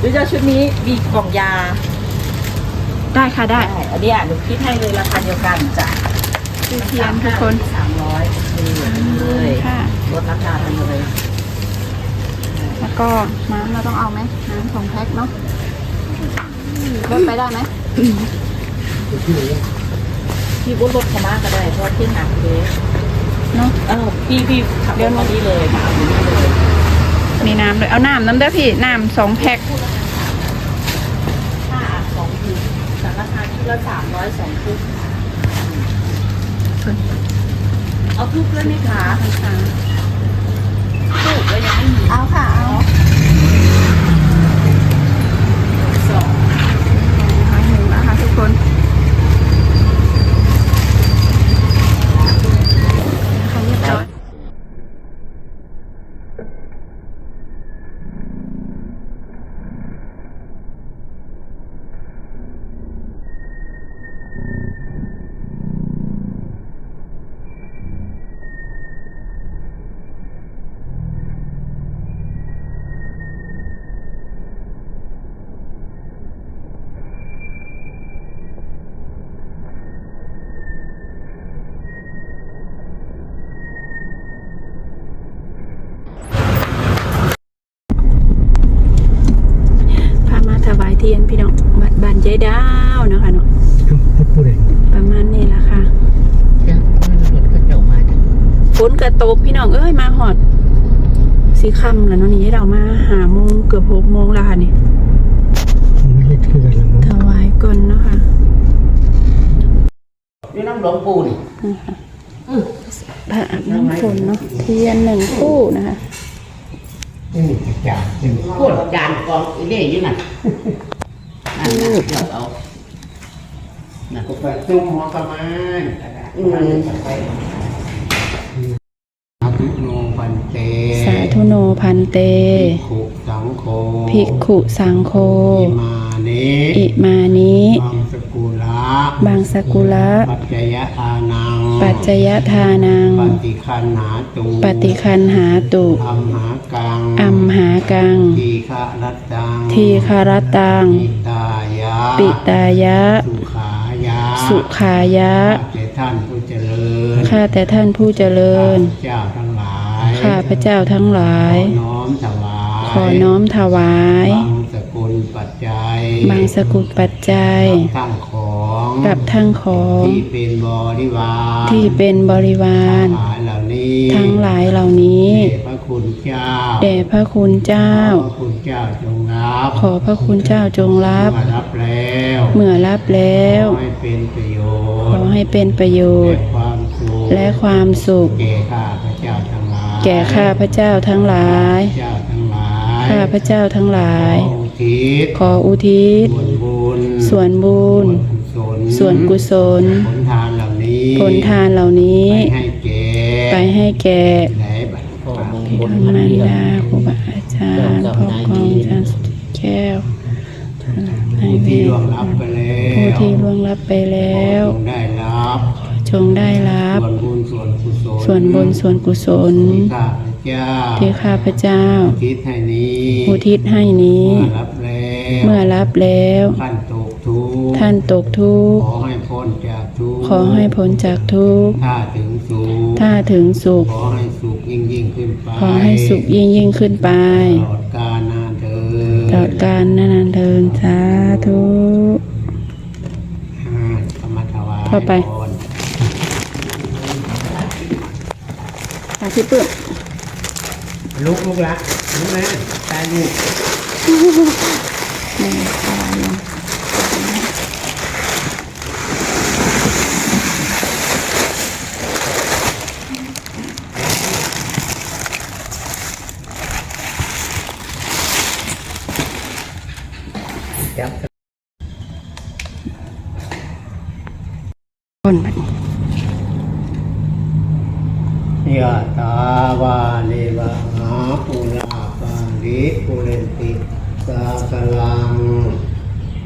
หรือจะชุดนี้มีกล่องยาได้ค่ะได้ ได้อันนี้อะหนูคิดให้เลยราคาเดียวกันจ้ะดูเทียนทุกคน สามร้อยเลยค่ะ ลดราคาไปเลย แล้วก็น้ำเราต้องเอาไหมน้ำสองแพ็คเนาะลดไปได้ไหมพี่บุญรถขมาก็ได้เพราะที่หนักเลยเนาะเออพี่พี่ขับรถมานี่เลยมาเอาอยู่นี่เลย มีน้ำเลยเอาน้ำน้ำเด้อพี่น้ำสองแพ็คค่าสองถุงจากราคาที่ละสามร้อยสองทุกเอาทุกแล้วไหมคะทุกแล้วยังไม่มีเอาค่ะเอา เทียนพี่น้องบัดบานใจดาวนะคะเนาะพูดเองประมาณนี้ละค่ะจ้ะรถก็จบมาจ้ะฝนกระตกพี่น้องเอ้ยมาหอด สีค่ำแล้วเนาะนี่ให้เรามาหาโมงเกือบหกโมงแล้วค่ะนี่ไม่ได้คือกันละมั้งถวายก่อนเนาะค่ะนี่น้ำหลวงปู่นี่นะคะพระอาบน้ำฝนเนาะเทียนหนึ่งคู่นะคะ นี่จ่าจริงพูดยานกองอีเล่อยู่นั่นนั่นนะเดี๋ยวเอานั่นก็ไปจุ่มหัวกระไม้อืมไปอาภิโนพันเตสาธุโนพันเตขุสังโฆภิกขุสังโฆ อิมา นิอิมานิบางสกุละบางสกุละปัจจยทานัง ปัจจยทานัง ปฏิคันหาตุปฏิคันหาตุอัมหากังอัมหากัง ทีฆะรัตตังทีคารตัง ปิตายะปิตายะ สุขายะสุขายะข้าแต่ท่านผู้เจริญข้าแต่ท่านผู้เจริญเจ้าทั้งหลายข้าพระเจ้าทั้งหลาย ขอน้อมถวายขอน้อมถวาย บางสกุล ปัจจัยบางสกุลปัจจัย กับทั้งของกับทั้งของ ที่เป็นบริวารที่เป็นบริวาร ทั้งหลายเหล่านี้ทั้งหลายเหล่านี้แด่พระคุณเจ้าแด่พระคุณเจ้า ขอพระคุณเจ้าจงรับขอพระคุณเจ้าจงรับ เมื่อรับแล้วเมื่อรับแล้ว ขอให้เป็นประโยขชอน์ให้เป็นประโยชน์และความสุขและความสุข แก่ข้าพระเจ้าทั้งหลายแก่ข้าพระเจ้าทั้งหลาย เจ้าทั้งหลายข้าพระเจ้าทั้งหลาย ขออุ ทิศขออุทิศ ส่วนบุญส่วนบุญ ส่วนกุศลส่วนกุศลผลทานเหล่านี้ผลทานเหล่านี้ ไปให้แก่ไปให้แก่และบัดพ่อมงบิคลดาพันมารเดียวดาครูบาอาจารย์พ่อกองอาจารย์สุดแก้วให้ผู้เวที่ทล่วงลับไปแล้วผู้ที่ล่วงลับไปแล้ว จงได้รับจงได้รับ ส่วนบุญส่วนกุศลส่วนบุญส่วนกุศล ที่ข้าพ เจ้าที่ข้าพเจ้าอุทิศให้นี้อุทิศให้นี้ เมื่อรับแล้วเมื่อรับแล้ว ท่านตกทุกข์ท่านตกทุกข์ขอให้พ้นจากทุกข์ขอให้พ้นจากทุกข์ถ้าถึงสุขถ้าถึงสุขขอให้สุขยิ่งยิ่งขึ้นไปขอให้สุขยิ่งยิ่งขึ้นไปตลอดกาลนานเถิตลอดกาลนานๆเดินสาธุห้าธรรมถวายเข้าไปก่อนสาธุเปื้อน ลุกลุกละลุกนะตายลูกแม่สบายยังจับคนบัดนี้ ยะตาวาเลวะหาปุราปาริปุเรนติสาคลัง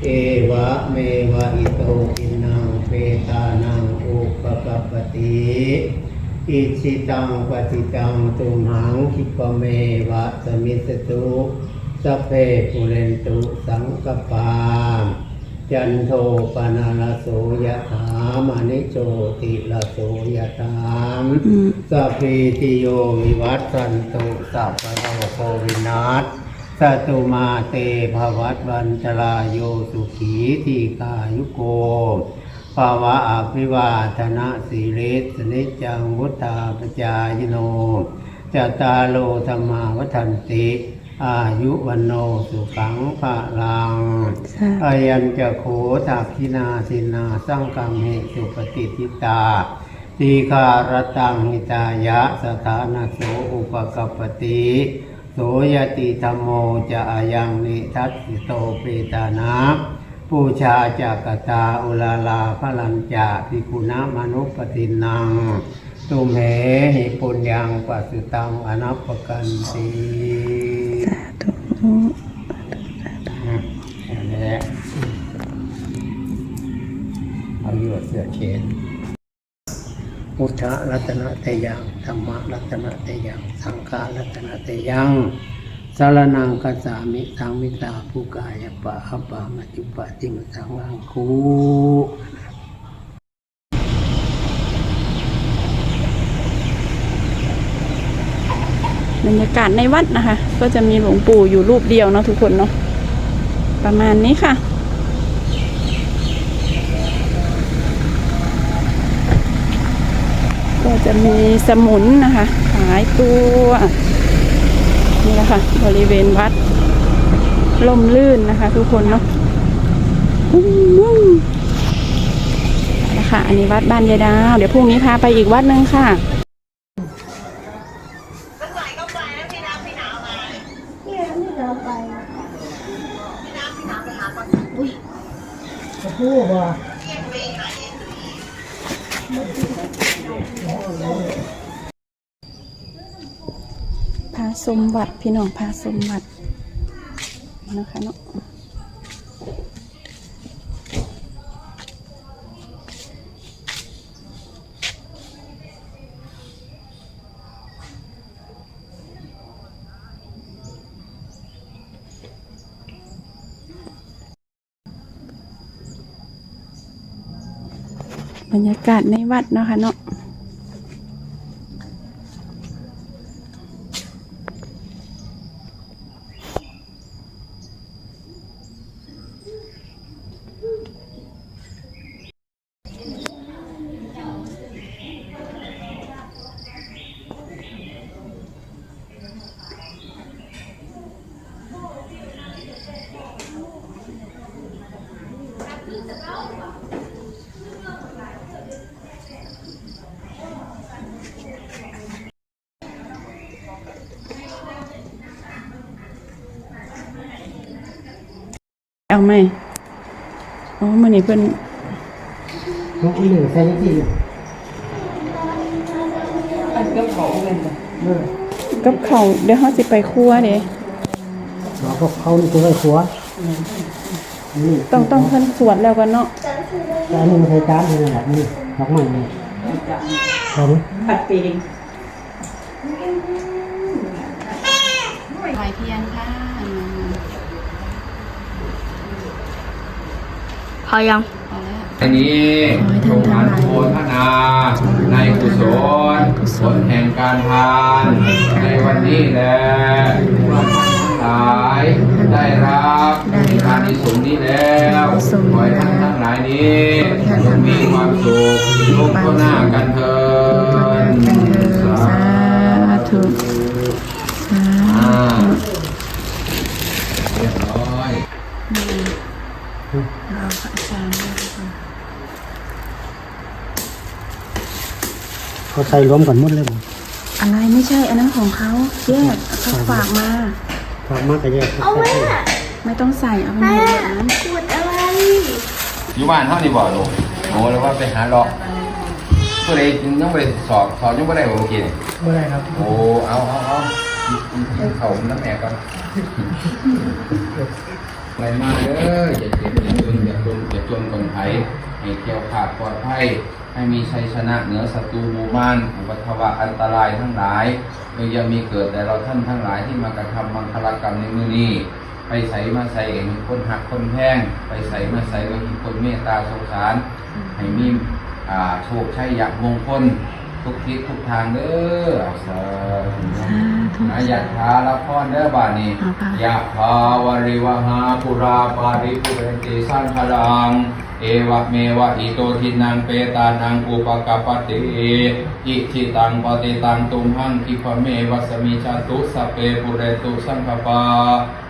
เอวะเมวะอิโตปินังเปตานังอุปกปปติอิชิตังปฏิตังตุมหังคิปเมวะสมิสตุสเพปุเรนตุสังกปา จันโทปนาลโสยถามณิโชติลโสยถามอืมสัพพิติโยวิวัตสันตุสัพพะโรโควินาศสัตุมาเตภวัตวันจลายโยสุขีทีกายุโกภาวะอภิวาทนะสีเลสนิจจังวุธาปจายโนจตารโลธรรมาวัฏันติ อายุวันโนสุขังภะลังสาอายัญจะโขทักขินาสินาสังกัมเหสุปฏิทิตาตีคารตังหิตายะสถานะโสอุปกัปปติโสยติธรรมโมจะอายังนิทัสสิโตเปตานะปูชาจากตาอุลาลาพลัญจะพิกุณามนุปตินังตุมเหหิปุญญังปัสสิตังอนัปปกันติ เอาอยู่เสื้อเชนพุทธรัตนะเตยังธรรมรัตนะเตยัง สังฆรัตนะเตยังสารนังกัสสามิสังมิตาภูกายปะอัปปามัจจุปะติมสังวังคูบรรยากาศในวัดนะคะ ก็จะมีหลวงปู่อยู่รูปเดียวเนาะทุกคนเนาะประมาณนี้ค่ะ จะมีสมุนนะคะหลายตัวนี่นะคะบริเวณวัดล่มลื่นนะคะ ทุกคนเนาะวุ้งนะคะอันนี้วัดบ้านยายดาว เดี๋ยวพรุ่งนี้พาไปอีกวัดหนึงค่ะาสมวัดพี่น้องพาสมวัดนะคะเนาะบรรยากาศในวัดนะคะเนาะ ไหมอ๋อมื่อนี้เพิ่นน้องอีหนึ่งใส่ยังที่กับเขาวเดี๋ยวเขาสิไปครัวเด้เราก็เข้านี่ตัวไอ้ขัวนี่ต้องต้องเพิ่นสวดแล้วกันเนาะแต่อันนี้มันใช้จานเลยนะแบบนี้ดอกไม้นี่เห็นผัดปีงลายเทียนค่ะ พ อยังพอแล้วอันนี้จงอนุโมทนา ในกุศลผลแห่งการทาน ในวันนี้แหละว่าท่านทั้งหลายได้รับทานที่สงส์นี้แล้วขอให้ท่านทั้งหลายนี้จงมีความสุขทุกข์หน้ากันเถิดสาสาธุสาอ่าเรียบร้อย เราพระอาจารย์ด้วยค่ะ เขาใส่รวมกันหมดเลยมั้งอะไรไม่ใช่อันนั้นของเขาแยกเขาฝากมาทำมากก็แยกเอาไว้ไม่ต้องใส่เอาไปหมดแบบนั้นอยู่บ้านเท่านี้บ่ลูกโอ้แล้วว่าไปหาเลาะก็เลยยังไปสอบสอบยังไม่ได้โอเคไม่ได้ครับ โอ้เอาเอาเอากินเขาน้ำแม่ก่อนอะไรมาเด้ออย่าเจ็บอย่าจนอย่าจนอย่าจนคนไทยให้เกี่ยวขาดปลอดภัย ให้มีชัยชนะเหนือศัตรูบูมานอุปทวะอันตรายทั้งหลายโดยยังมีเกิดแต่เราท่านทั้งหลายที่มากระทำมังคลกรรมในมือนี้ ไปใส่มาใส่เองคนหักคนแพงไปใส่มาใส่ก็มีคนเมตตาสงสาร ให้มีโชคชัยอยากมงคล ทุกทิศทุกทางเด้อสาธุนะยะถาละพรเด้อบาดนี้เอาค่ะยะภาวริวหาปุราปาริปุเรนติสังขลังเอวะเมวะอิโตทินังเปตานังอุปกปปติอิทิตังปฏิตังตุมหังคิปะเมวะสมิจาตุสพเปปุเรตุสังคปา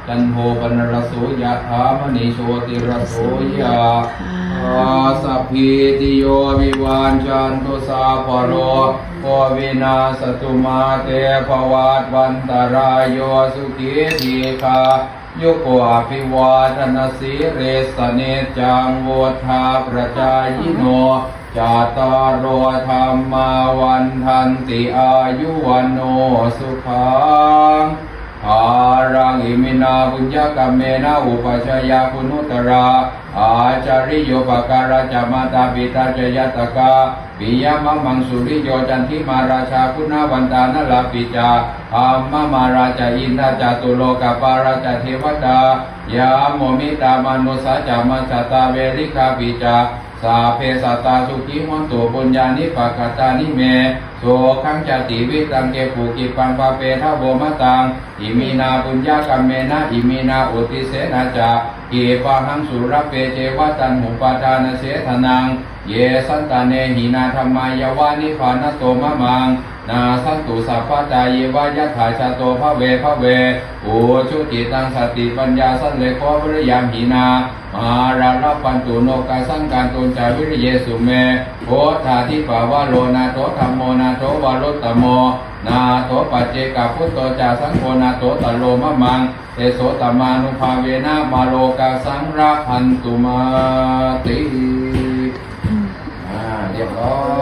จันโทปนรสโสยะถามณีโชติรสโสยะอา สัพพิติโยวิวานจันตุสาปโรโควินาสตุมาเตภวัตวันตรายโยสุขีทีคายุโกอภิวาทนาสีเรสเนจังโวธาประจายโนจาตารโรธรรมาวันทันติอายุวันโนสุขัง อารังอิมินาบุญญกรรมเมนะอุปชยาคุณุตระอาจาริโยปการาจามาตาปิตาจยตกาปิยมะมังสุริโยจันทิมาราชาคุณาวันตานลาปิจาอามามาราชาอินทาจตุโลกปาราชาเทวดายาโมมิตามนุสาจามัสตาเวริกาปิจาาเพสัตตาสุขีมันตุปุญญานิปกตานิเมโสขังจติวิตังเกผูกิปังปาเปทาโบมตังอิมีนาปุญญากรรมเมนะอิมีนาอุติเสนาจาเกปะหังสุรเปเจวตันหุปาทานเสธนัง เยสันตาเนหินาธรรมายาวานิพานโตมะมัง นาสันตุสัพพะจายวายะถาชาโตภะเวภะเวอุชุติตังสติปัญญาสันเลโควิริยามหินา มาราลปันตุโนกาสังการตุนจาวิริเยสุเมโพธาทิปาวะโลนาโตธรรมโมนาโตวารุตตโม นาโตปัจเจกพุทโตจาสังโฆนาโตตโลมะมังเตโสตมานุภาเวนะมาโลกาสังราพันตุมาติอาเรียบร้อย